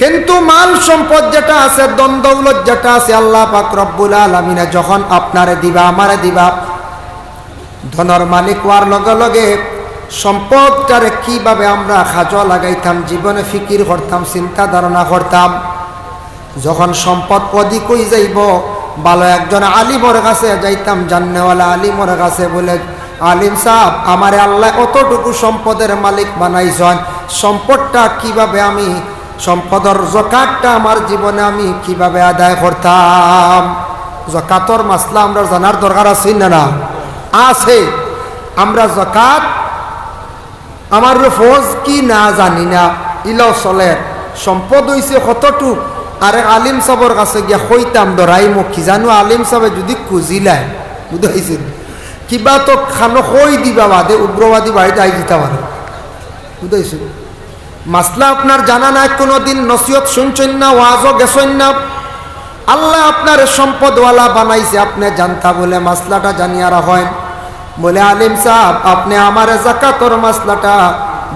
কিন্তু মাল সম্পদ যেটা আছে দ্বন্দ্বৌলত যেটা আছে, আল্লাহ পাক রব্বুল আলমিনে যখন আপনারে দিবা, আমারে দিবা, ধনর মালিক হওয়ার লগে লগে সম্পদটারে কীভাবে আমরা খাজ লাগাইতাম, জীবনে ফিকির করতাম, চিন্তা ধারণা করতাম, যখন সম্পদ অধিক হয়ে যাইব, ভালো একজন আলিমর কাছে যাইতাম, জান্নেওয়ালা আলিমর কাছে বলে, আলিম সাহ আমারে আল্লাহ অতটুকু সম্পদের মালিক বানাইছেন, সম্পদটা কীভাবে আমি সম্পদর জকাতটা আমার জীবনে আমি কীভাবে আদায় করতাম? জকাতর মাসলা আমরা জানার দরকার আছে না না? আছে। আমরা জকাত, আমার ফৌজ কি না জানি না। ইলাও চলে। সম্পদ হইছে কতটুক? আরে আলিম সাবর কাছে গিয়া কইতাম ধরাই মোক। কি জানো আলিম সাবে যদি খুঁজিলায় বুঝাইছিল কিবা তো খানো কই দিবা বাদে উগ্রবাদী বাড়িতে আই দিতে পারে বুঝাইছিল মাসলা আপনার জানা নাই কোনো দিন নসিহত শুনছেন না, ওয়াজও গেছেন না। আল্লাহ আপনার সম্পদওয়ালা বানাইছে, আপনি জানতা বলে মাসলাটা জানিয়া রাখেন বলে আলিম সাহ আপনি আমার জাকাতর মাসলাটা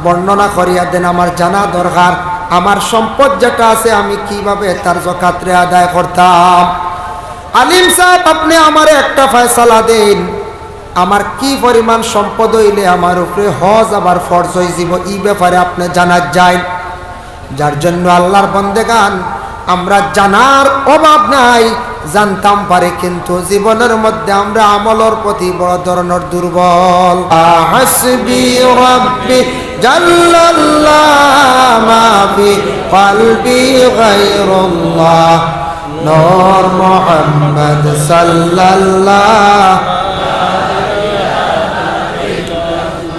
বর্ণনা করিয়া দেন, আমার জানা দরকার, আমার সম্পদ যেটা আছে আমি কীভাবে তার জকাতরে আদায় করতাম। আলিম সাহেব, আপনি আমার একটা ফয়সালা দেন। আমার কি পরিমাণ সম্পদ হইলে আমার উপরে হজ আবার ফরজ হয়ে যাব এই ব্যাপারে আপনি জানা যায় যার জন্য আল্লাহর বন্দে গান আমরা জানার অভাব নাই, জানতাম পারে কিন্তু জীবনের মধ্যে আমরা আমলের প্রতি বড় ধরনের দুর্বল। হাসবি রব্বি জাল্লাল্লাহ কলবি গায়রুল্লাহ। নূর মুহাম্মদ সাল্লাল্লাহ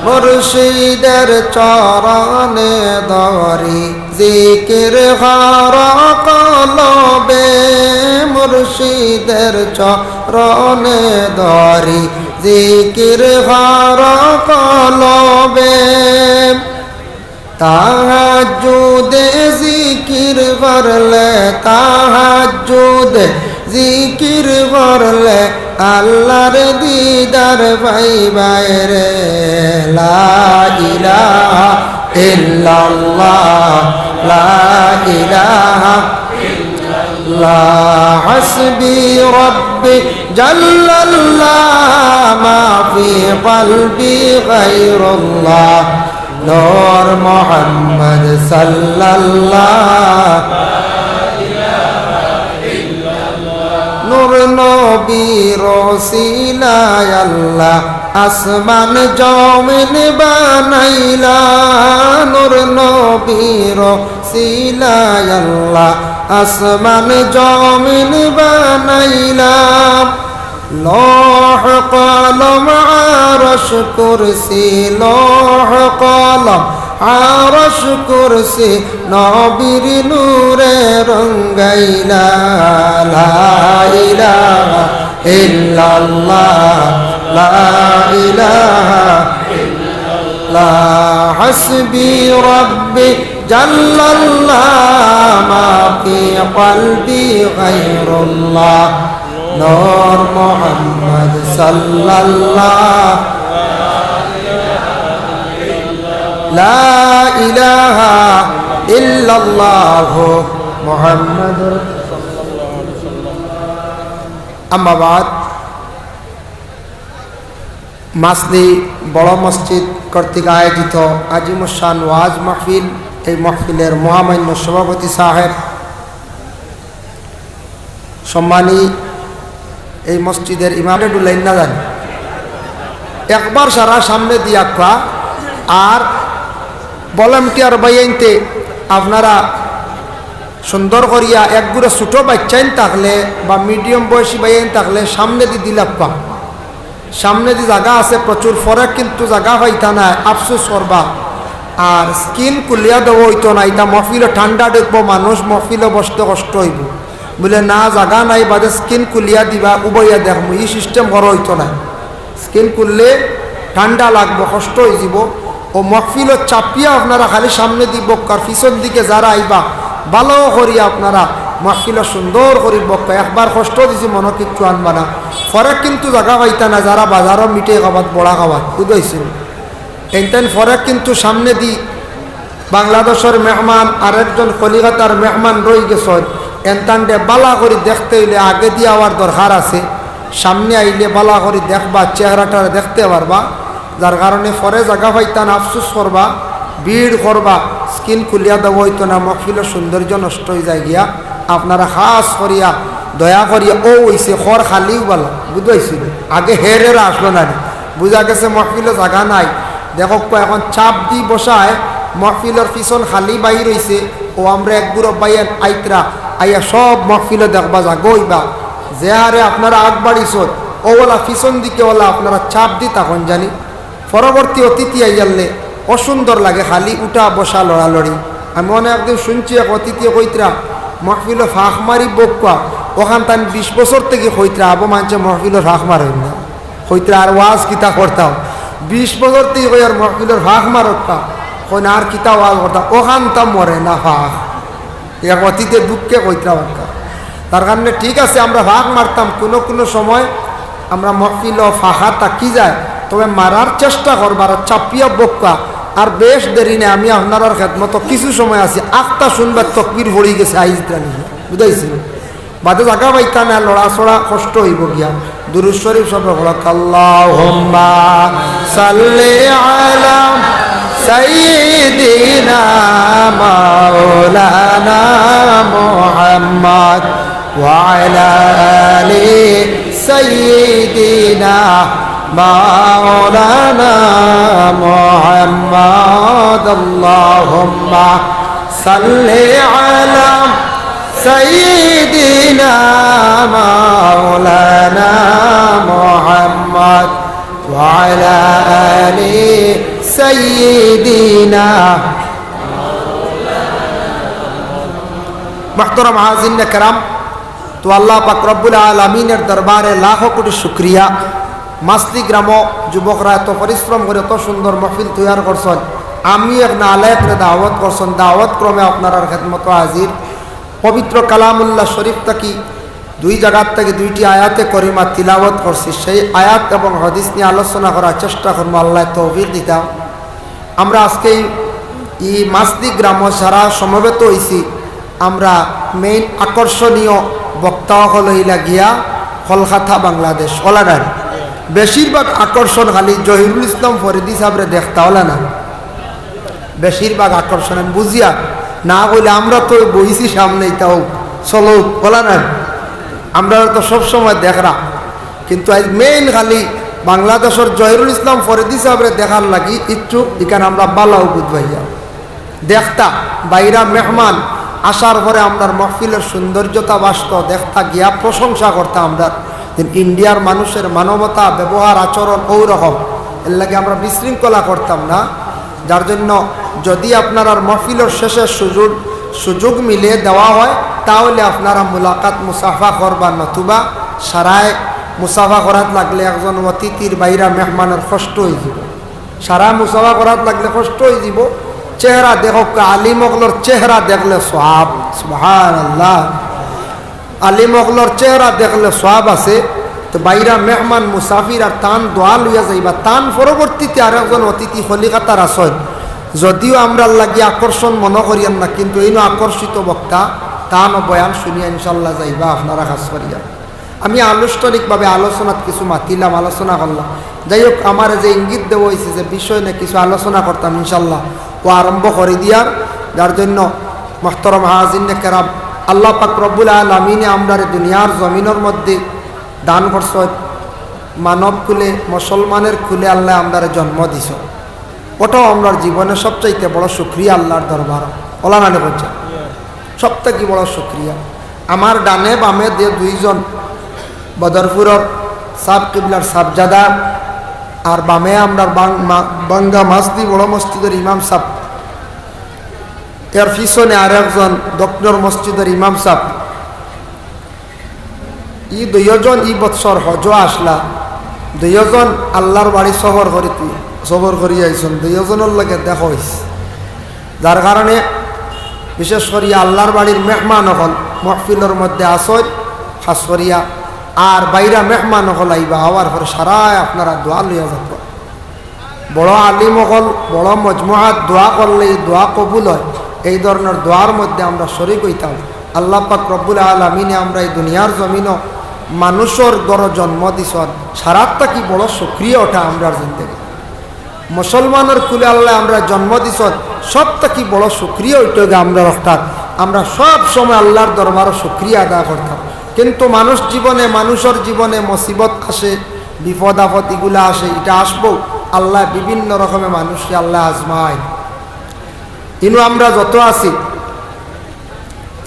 মুর্শিদের চরণে দরি জিকির ঘর কলবে মুর্শিদের চরণে দরি জিকির ঘর কলবে। তাহাজুদে জিকির করলে তাহাজুদে জিকির করলে আল্লাহর দিদার ভাই বাইরে লা ইলাহা ইল্লাল্লাহ, লা ইলাহা ইল্লাল্লাহ। হাসবি রব্বি, জাল্লাল্লাহ, মা ফি কলবি গায়রুল্লাহ। সাল্লাল্লাহ। নূর নবীর রসিলায় আল্লাহ আসমান জমিন বানাইলা। নূর নবীর রসিলায় আল্লাহ আসমান জমিন বানাইলা। লৌহ কলম আরশ কুরসি, লৌহ কলম আরশ কুরসি নবীর নূরে রঙ্গাইলা লা ইলাহা ইল্লাল্লাহ রব্বি জাল্লাল্লাহ মা ফি সাল্লাল্লাহ বাদ। মাসলি বড় মসজিদ কর্তৃক আয়োজিত আজিমুসান ওয়াজ মাহফিল, এই মাহফিলের মহামান্য সভাপতি সাহেব। সম্মানী এই মসজিদের ইমামেডুল্লাহ না জানি। একবার সারা সামনে দিয়া আর ভলান্টিয়ার বাইনতে আপনারা সুন্দর করিয়া একগুলো ছোটো বাচ্চাইন থাকলে বা মিডিয়াম বয়সী বাইন থাকলে সামনে দি দিলাপ্পা সামনে দি জায়গা আছে প্রচুর ফরক কিন্তু জায়গা হইতা না আফসোস করবা। আর স্কিন কুলিয়া দেবো হইতো না এটা মহফিলে ঠান্ডা দেখব, মানুষ মহফিলে বসতে কষ্ট হইব। বলে, না, জাগা নাই, বাদে স্কিন কুলিয়া দিবা উবইয়া দেখব এই সিস্টেম করা হইতো না। স্কিন কুললে ঠান্ডা লাগবো, কষ্ট হয়ে যাব ও মহফিল চাপিয়া আপনারা খালি সামনে দিব কার পিছন দিকে যারা আইবা ভালো করিয়া আপনারা মহফিল সুন্দর করি বক একবার কষ্ট দিছি মনে কিচ্ছু আনবা না। ফরেক কিন্তু জাগা পাইতা না, যারা বাজারও মিটে খাবাত, বড়া খাবাত। বুঝাইছিল এইটান ফরেক কিন্তু সামনে দি বাংলাদেশের মেহমান আর একজন কলিকাতার মেহমান রই গেছেন। এনতান্ডে বালা করে দেখতে হইলে আগে দিয়ে আওয়ার দরকার আছে। সামনে আইলে বালা করে দেখবা চেহারাটা দেখতে পারবা। যার কারণে পরে জায়গা পাইতান, আফসুস করবা, ভিড় করবা স্কিন খুলিয়া দেব হইতো না মহফিলের সৌন্দর্য নষ্ট হয়ে যায় গিয়া। আপনারা খাস করিয়া, দয়া করিয়া ও হইছে খর খালিও বালা বুঝাইছিল আগে হেরেরা আসলো না। বুঝা গেছে মহফিলে জায়গা নাই। দেখো এখন চাপ দি বসায় মহফিলের পিছন খালি বাই রইছে ও আমরা এক গুড়ো বাইয়ান আইতরা, আইয়া সব মহফিলে দেখবা যা গইবা যে হারে আপনারা আগ বাড়িছ ওলা পিছন দিকে ওলা, আপনারা চাপ দি তখন জানি। পরবর্তী অতিথি আইয়ালে অসুন্দর লাগে খালি উঠা বসা লড়ালড়ি। আমি অনেক একদিন শুনছি এক অতিথি কইতরা, মহফিল ফাঁক মারি বকুয়া ওখান তান বিশ বছর থেকে কইতরা, আবো মানছে মহফিল ফাঁক মারেন না। কইতরা, আর ওয়াজ কিতা করতাম বিশ বছর থেকে কই, আর মহফিলের ফাঁক মারতা কই না আর কিতা ওয়াজ করতাম ওখান তা মরে না ফাঁক। এক অতীতে দুঃখে কইতরা বাক্কা। তার কারণে ঠিক আছে, আমরা ফাঁক মারতাম। কোনো কোনো সময় আমরা মহফিল ফাঁকা তাকি যায়। তবে মারার চেষ্টা করবার, চাপিয়া বক্কা। আর বেশ দেরি নেই, আমি আপনার খেদমত কিছু সময় আছি। আখটা শুনবার তকবির ভরি গেছে আইজটা নিয়ে বুঝাইছি বাদে জাগা পাইতা না লড়াচড়া কষ্ট হইব গিয়া। দুরুশ্বরী সব কাল্লাহ مولانا محمد اللهم صل على سيدنا مولانا محمد وعلى آل سيدنا محترم হাজিন کرام তো আল্লাহ পাক রব্বুল আলমিনের দরবারে লাখো কোটি শুক্রিয়া মাসলি গ্রাম যুবকরা এত পরিশ্রম করে এত সুন্দর মহফিল তৈয়ার করছেন। আমি এক নালায়করে দাওয়াত করছেন। দাওয়াত ক্রমে আপনার খেদমত হাজির। পবিত্র কালামুল্লাহ শরীফ থাকি দুই জায়গার থেকে দুইটি আয়াতে করিমা তিলাবত করছি। সেই আয়াত এবং হদিস নিয়ে আলোচনা করার চেষ্টা করব। আল্লাহ তৌফিক দিতাম আমরা আজকে এই মাসদি গ্রাম সারা সমবেত হয়েছি আমরা মেইন আকর্ষণীয় বক্তা হলইলা গিয়া কলকাতা, বাংলাদেশ। ওলানার বেশিরভাগ আকর্ষণ খালি জহিরুল ইসলাম ফরিদি সাহেবরে দেখতা হলা না। বেশিরভাগ আকর্ষণ আমি বুঝিয়া, না বলে আমরা তো বইছি সামনে তাও চলো বলা না আমরা তো সবসময় দেখরা। কিন্তু আজ মেইন খালি বাংলাদেশের জহিরুল ইসলাম ফরিদি সাহেবরে দেখার লাগি ইচ্ছুক এখানে আমরা বালাও বুধবাইয়া দেখতা, বাইরা মেহমান, আসার পরে আমরা মহফিলের সৌন্দর্যতা বাসত দেখতা গিয়া প্রশংসা করতাম আমরা ইন্ডিয়ার মানুষের মানবতা, ব্যবহার, আচরণ ওরকম এর লাগে আমরা বিশৃঙ্খলা করতাম না। যার জন্য যদি আপনার আর মহফিলের শেষে সুযোগ সুযোগ মিলে দেওয়া হয়, তাহলে আপনারা মুলাকাত, মুসাফা করবা নতুবা সারায় মুসাফা করাত লাগলে একজন অতিথির বাইরা মেহমানের কষ্ট হয়ে যাব। সারা মুসাফা করাত লাগলে কষ্ট হয়ে যাব। চেহারা দেখো আলিমগলর চেহারা দেখলে সব সুহান আল্লাহ আলিমগলর চেহারা দেখলে সব আছে। তো বাইরা মেহমান, মুসাফির আর তান দোয়া লইয়া যাইবা। তান পরবর্তীতে আর একজন অতিথি কলিকাতার আসন। যদিও আমরা লাগি আকর্ষণ মনে করিয়ান না, কিন্তু এই আকর্ষিত বক্তা, তান বয়ান শুনিয়া ইনশাল্লাহ যাইবা, আপনারা কাজ করিয়া। আমি আনুষ্ঠানিকভাবে আলোচনাত কিছু মাতিলাম, আলোচনা করলাম। যাই হোক, আমার যে ইঙ্গিত দেওয়া হয়েছে যে বিষয় নিয়ে কিছু আলোচনা করতাম ইনশাল্লাহ ও আরম্ভ করে দিয়ার। যার জন্য মহতরম হাজিনে কেরাম আল্লাহ পাক রব্বুল আলমিনে আমরা দুনিয়ার জমিনের মধ্যে দান করছ। মানব কুলে, মুসলমানের কুলে আল্লাহ আমরা জন্ম দিছ। ওটাও আমরা জীবনে সবচাইতে বড় সুক্রিয়া আল্লাহর দরবার। ওলানানে বলছে সব থেকে বড় সুক্রিয়া আমার ডানে বামে দে দুইজন বদরপুরের সাব কিবলার সাবজাদা, আর বামে আমরা বাঙ্গা মাসদি বড় মসজিদের ইমাম সাহ এর পিছনে আর একজন দক্ষিণর মসজিদের ইমাম সাহ ই দুইজন ই বৎসর হজ আসলা, দুইজন আল্লাহর বাড়ি শহর করি সবর করি আইসন দুইজনের লগে দেখা যার কারণে বিশেষ করি আল্লাহর বাড়ির মেহমান হল মহফিলের মধ্যে আসর, খাস করিয়া আর বাইরা মেহমান হল আইবা হওয়ার পরে সারায় আপনারা দোয়া লইয়া যাব বড় আলিম হল বড় মজমুহাত দোয়া করলে দোয়া কবুল হয়। এই ধরনের দোয়ার মধ্যে আমরা শরিক হইতাম। আল্লাহ পাক রব্বুল আলমিনে আমরা এই দুনিয়ার জমিনও মানুষের গড় জন্ম দিছ সারাতটা কি বড় সক্রিয় ওঠা আমরার জিন্দগি মুসলমানের কুলে আল্লাহ আমরা জন্ম দিছ সবটা কি বড় সক্রিয় ওইটা আমরা রক্তার। আমরা সব সময় আল্লাহর দরবারও সক্রিয় আদায় করতাম। কিন্তু মানুষ জীবনে, মানুষের জীবনে মুসিবত আসে, বিপদ আপদ এগুলা আসে, এটা আসব। আল্লাহ বিভিন্ন রকমের মানুষকে আল্লাহ আজমায়। ইনু আমরা যত আছি,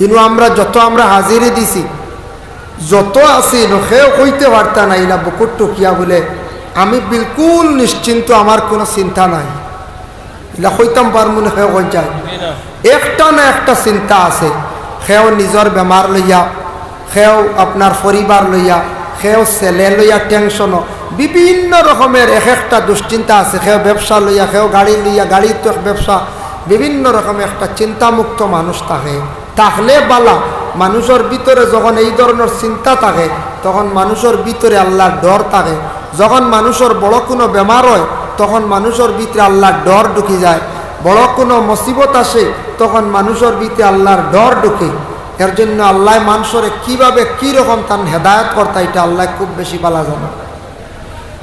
ইনু আমরা যত আমরা হাজিরি দিছি, যত আছি সেও কইতে পারতা নাই না বুকুর টুকিয়া বলে, আমি বিলকুল নিশ্চিন্ত আমার কোনো চিন্তা নাই। এলা কইতাম পারমু না সেও কই যায়। একটা না একটা চিন্তা আছে, সেও নিজর বেমার লইয়া, সেও আপনার পরিবার লইয়া, সেও ছেলে লইয়া টেনশনও বিভিন্ন রকমের এক একটা দুশ্চিন্তা আছে, সেও ব্যবসা লইয়া, সেও গাড়ি লইয়া গাড়ির তো ব্যবসা বিভিন্ন রকমের একটা চিন্তামুক্ত মানুষ থাকে। তাহলে বালা, মানুষের ভিতরে যখন এই ধরনের চিন্তা থাকে, তখন মানুষের ভিতরে আল্লাহর ডর থাকে। যখন মানুষের বড় কোনো বেমার হয়, তখন মানুষের ভিতরে আল্লাহর ডর ঢুকি যায়। বড় কোনো মুসিবত আসে, তখন মানুষের ভিতরে আল্লাহর ডর ঢুকে। এর জন্য আল্লাহ মানুষরে কীভাবে রকম তার হেদায়ত করতা এটা আল্লাহ খুব বেশি বলা জানে।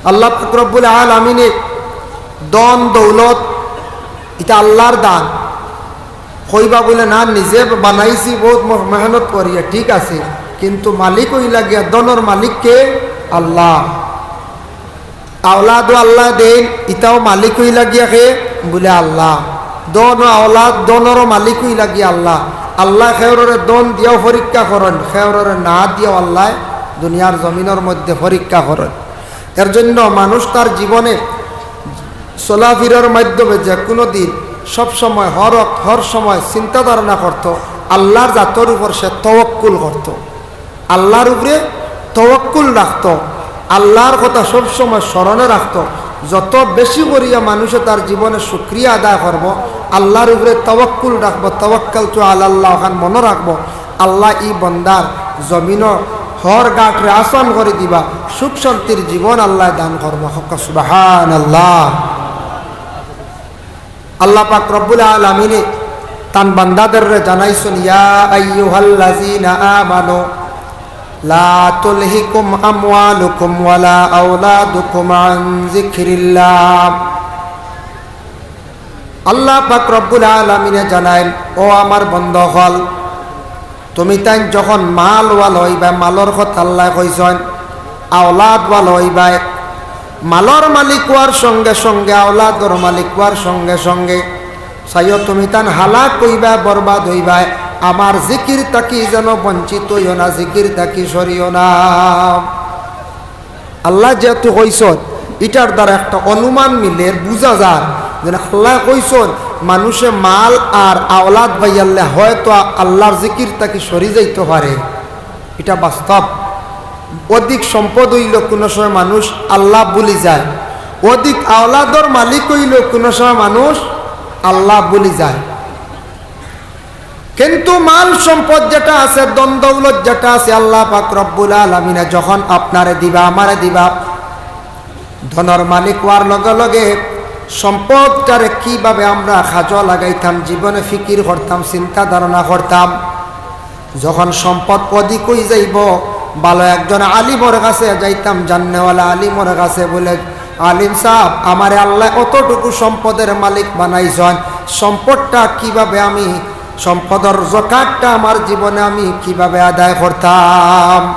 আল্লাহ ফকরবুল আল আমিনে দন দৌলত এটা আল্লাহর দান। কইবা বলে, না, নিজে বানাইছি, বহুত মেহনত করিয়া ঠিক আছে। কিন্তু মালিক ওই লাগিয়া দনর মালিককে আল্লাহ। আওলাদ আল্লাহ দেন ইটাও মালিক হই লাগিয়া কে? বলে, আল্লাহ। দন আওলাদ, দনরও মালিক হই লাগিয়া আল্লাহ। আল্লাহ খেয়রে দন দিয়াও পরীক্ষা করেন খেয়রে না দিয়াও আল্লাহ দুনিয়ার জমিনের মধ্যে পরীক্ষা করেন। এর জন্য মানুষ তার জীবনে চলাফিরার মাধ্যমে যে কোনো দিন সবসময় হর হর সময় চিন্তা ধারণা করত, আল্লাহর জাতর উপর সে তওয়াক্কুল করত। আল্লাহর উপরে তওয়াক্কুল রাখত, আল্লাহর কথা সবসময় স্মরণে রাখত। যত বেশি করিয়া মানুষে তার জীবনে সুক্রিয়া আদায় করব, আল্লাহর উপরে তওয়াক্কুল রাখব, তওয়াক্কাল তো আল্লাহ ওখান মনে রাখব। আল্লাহ ই বন্দার জমিন হর গাঁটরে আসন করে দিবা, সুখ শান্তির জীবন আল্লাহ দান করব। আল্লাহ আল্লাহ পাক রব্বুল আলামিনে তান বান্দাদের জানাইছেন, ইয়া আইয়ুহাল্লাযীনা আমানু, লা তুলহিকুম আমওয়ালুকুম ওয়ালা আওলাদুকুম আন যিকরিল্লাহ। আল্লাহ পাক রব্বুল আলামিনে জানাইন ও আমার বন্ধ হল তুমি তাই যখন মাল ওয়াল হইবা, মালর কথা আল্লাহ কইছেন আওলাদ ওয়াল হইবাই মালর মালিক হওয়ার সঙ্গে সঙ্গে, আওলাদর মালিক হওয়ার সঙ্গে সঙ্গে। চাইও তুমি তান হালাক কইবা, বরবাদ হইবা। আমার জিকির তাকি যেন বঞ্চিত হইও না, জিকির তাকি সরিও না। আল্লাহ যেহেতু কইস এটার দ্বারা একটা অনুমান মিলে, বুঝা যায় যে আল্লাহ কইস মানুষে মাল আর আওলাদ বাইয়াল্লে হয়তো আল্লাহর জিকির তাকে সরি যাইতে পারে। এটা বাস্তব। অধিক সম্পদ হইল কোনো সময় মানুষ, আল্লাহ বলি যায়। অধিক আওলাদর মালিক হইল কোনো সময় মানুষ, আল্লাহ বলি যায়। কিন্তু মাল সম্পদ যেটা আছে দ্বন্দ্বলত যেটা আছে, আল্লাহ পাক রব্বুল আলমিনে যখন আপনারে দিবা, আমারে দিবা ধনর মালিক হওয়ার লগে লগে সম্পদটারে কীভাবে আমরা খাজ লাগাইতাম জীবনে ফিকির করতাম, চিন্তা ধারণা করতাম, যখন সম্পদ অধিক হয়ে যাইব ভালো একজন আলিমর কাছে যাইতাম, জান্নেওয়ালা আলিমর কাছে বলে, আলিম সাহ আমার আল্লাহ অতটুকু সম্পদের মালিক বানাইছেন। সম্পদটা কীভাবে আমি, সম্পদের জকাতটা আমার জীবনে আমি কীভাবে আদায় করতাম?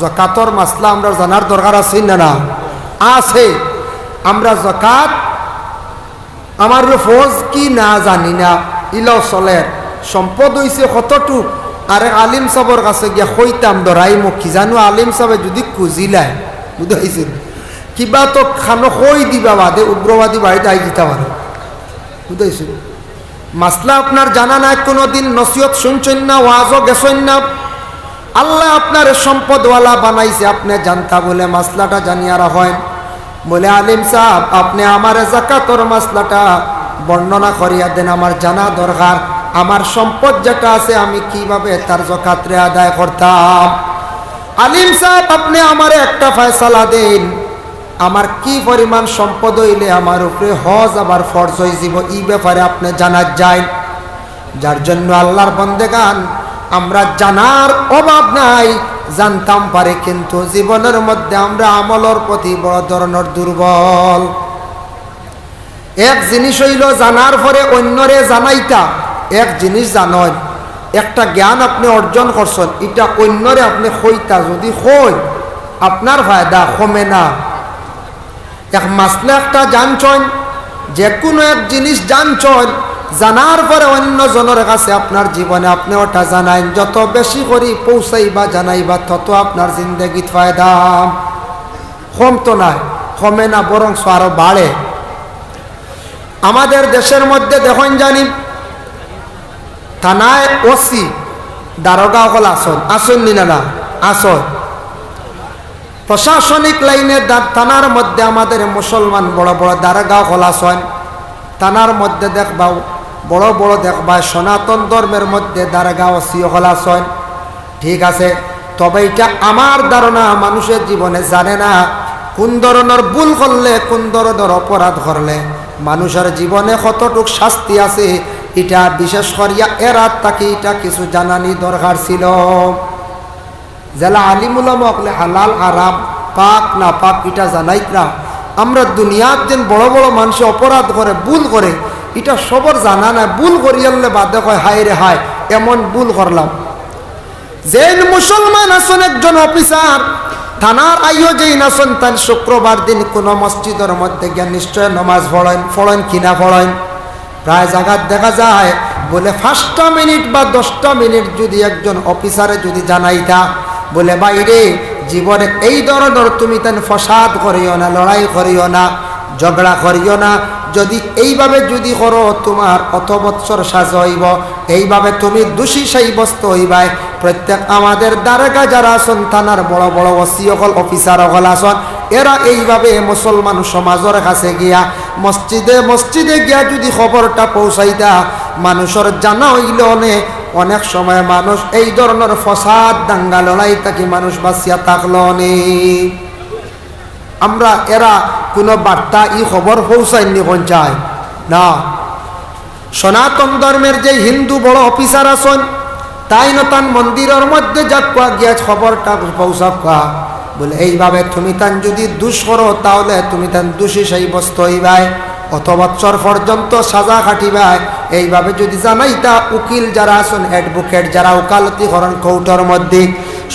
জকাতর মাসলা আমরা জানার দরকার আছে না না? আছে। আমরা জকাত আমার ফৌজ কি না জানি না। ইলাও চলে সম্পদ হইছে কতটুক? আরে আলিম সাবর কাছে গিয়া কইতাম ধরাই মোক কি জানো, আলিম সাবে যদি খুঁজিলাই বুঝাইছিল কিবা তো খানো কই দিবা বাদে, উগ্রবাদী বাড়িতে আই দিতে পারে বুঝাইছিল মাসলা আপনার জানা নাই কোনো দিন নসিহত শুনছেন না, ওয়াজও গেছেন না। আল্লাহ আপনার সম্পদওয়ালা বানাইছে, আপনি জানতা বলে মাসলাটা জানিয়ারা হয়। বলে, আলিম সাহ আপনি আমার জাকাতর মাসলাটা বর্ণনা করিয়া দেন, আমার জানা দরকার। আমার সম্পদ যেটা আছে আমি কীভাবে তার জকাত্রে আদায় করতাম? আলিম সাহেব, আপনি আমার একটা ফয়সালা দিন। আমার কি পরিমাণ সম্পদ হইলে আমার উপরে হজ আবার ফরজ হয়ে যাব, এই ব্যাপারে আপনি জানা যায় যার জন্য আল্লাহর বন্দেগান, আমরা জানার অভাব নাই, জানতাম পারে, কিন্তু জীবনের মধ্যে আমরা আমলের প্রতি বড় ধরনের দুর্বল। এক জিনিস হইল, জানার পরে অন্যরে জানাইতা। এক জিনিস জানন, একটা জ্ঞান আপনি অর্জন করছেন, এটা অন্যরে আপনি হইতা যদি হই আপনার ফায়দা কমে না। এক মাসলে একটা জানছন যে কোনো এক জিনিস জানছন জানার পরে অন্য জনের কাছে আপনার জীবনে আপনি ওটা জানাইন। যত বেশি করি পৌঁছাইবা, জানাইবা, তত আপনার জিন্দগিত ফায়দা। কম তো নাই, কমে না বরং আরও বাড়ে। আমাদের দেশের মধ্যে দেখুন জানি থানায় ওসি দারোগা হল আসন আসন নি না আসন প্রশাসনিক লাইনে থানার মধ্যে আমাদের মুসলমান বড় বড় দারোগা হল আসন থানার মধ্যে দেখবাও, বড় বড় দেখবা সনাতন ধর্মের মধ্যে দারোগা ওসি হল আসন ঠিক আছে, তবে এটা আমার ধারণা মানুষের জীবনে জানে না কোন ধরনের ভুল করলে, কোন ধরনের অপরাধ করলে। মানুষের জীবনে কতটুক শাস্তি আছে এটা বিশেষ করিয়া এরাত তাকে এটা কিছু জানানি দরকার ছিল। জেলা আলিমুলামকলে হালাল আরাম পাক না পাক এটা জানাই না। আমরা দুনিয়ার দিন বড় বড় মানুষ অপরাধ করে, ভুল করে, এটা সবর জানা না ভুল করিয়ালে বাদে কয়, হায় রে হায়, এমন ভুল করলাম। যে মুসলমান আছেন একজন অফিসার, থানার আইও যেই নাচন তার শুক্রবার দিন কোনো মসজিদের মধ্যে গিয়ে নিশ্চয় নমাজ পড়েন পড়েন কিনা পড়েন। প্রায় জায়গার দেখা যায়, বলে পাঁচটা মিনিট বা দশটা মিনিট যদি একজন অফিসারে যদি জানাইতা, বলে বাইরে জীবনে এই ধরনের তুমি তেন ফসাদ করিও না, লড়াই করিও না, ঝগড়া করিও না, যদি এইভাবে যদি করো, তোমার কত বৎসর সাজ হইব, এইভাবে তুমি দোষী সাব্যস্ত হইবাই, প্রত্যেক আমাদের দ্বারকা যারা আসন থানার বড় বড় অকল, অফিসার অকল আসন এরা এইভাবে মুসলমান সমাজের কাছে গিয়া মসজিদে মসজিদে গিয়া যদি খবরটা পৌঁছাইতা, মানুষের জানা হইল অনেক অনেক সময় মানুষ এই ধরনের ফসাদ দাঙ্গা লড়াই থাকি মানুষ বাঁচিয়া থাকল অনেক আমরা এরা কোনো বার্তা ই খবর পৌঁছায়নি পঞ্চায় না। সনাতন ধর্মের যে হিন্দু বড় অফিসার আছেন, তাই নতান মন্দিরের মধ্যে যাক গিয়া খবরটা পৌঁছাক বলে, এইভাবে তুমি তান যদি দুষ করো, তাহলে তুমি তান দোষী সেই বস্তু হইবাই? অত বছর পর্যন্ত সাজা খাটিবাই? এইভাবে যদি জানাইতা, উকিল যারা আছেন অ্যাডভোকেট যারা উকালতি করেন কৌটোর মধ্যে,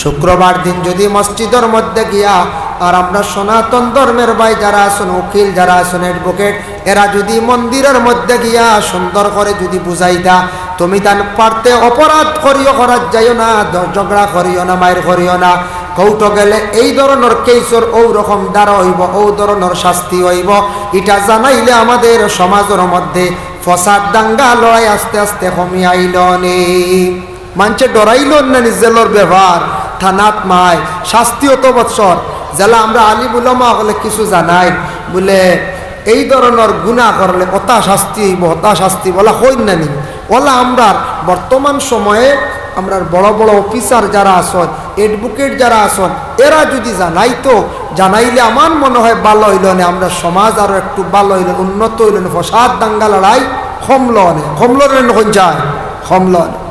শুক্রবার দিন যদি মসজিদের মধ্যে গিয়া, আর আমরা সনাতন ধর্মের ভাই যারা আছেন, উকিল যারা আছেন অ্যাডভোকেট এরা যদি মন্দিরের মধ্যে গিয়া সুন্দর করে যদি বুঝাইতা তুমি তান পারতে অপরাধ করিও করার যাইও না ঝগড়া করিও না মায়ের করিও না। কৌটো গেলে এই ধরনের কেসর ও রকম দ্বারা হইব ও ধরনের শাস্তি হইব। এটা জানাইলে আমাদের সমাজের মধ্যে ফসাদ দাঙ্গা লড়াই আস্তে আস্তে কমিয়ে আইল নে। মানছে ডরাইল না নিজের ব্যবহার? থানাত মায় শাস্তি অত বৎসর। জেলা আমরা আলী বুলামা হলে কিছু জানাই। বলে, এই ধরনের গুণা করলে অতা শাস্তি হইব অতা শাস্তি বলা হই না নি। ওলা আমরা বর্তমান সময়ে আমরা বড় বড় অফিসার যারা আসন এডভোকেট যারা আসন এরা যদি জানাইতো জানাইলে আমার মনে হয় ভালো হইল না আমরা সমাজ আরও একটু ভালো হইল উন্নত হইল না ফসাদ দাঙ্গা লড়াই কমল নে কমল রে যায় কমল নে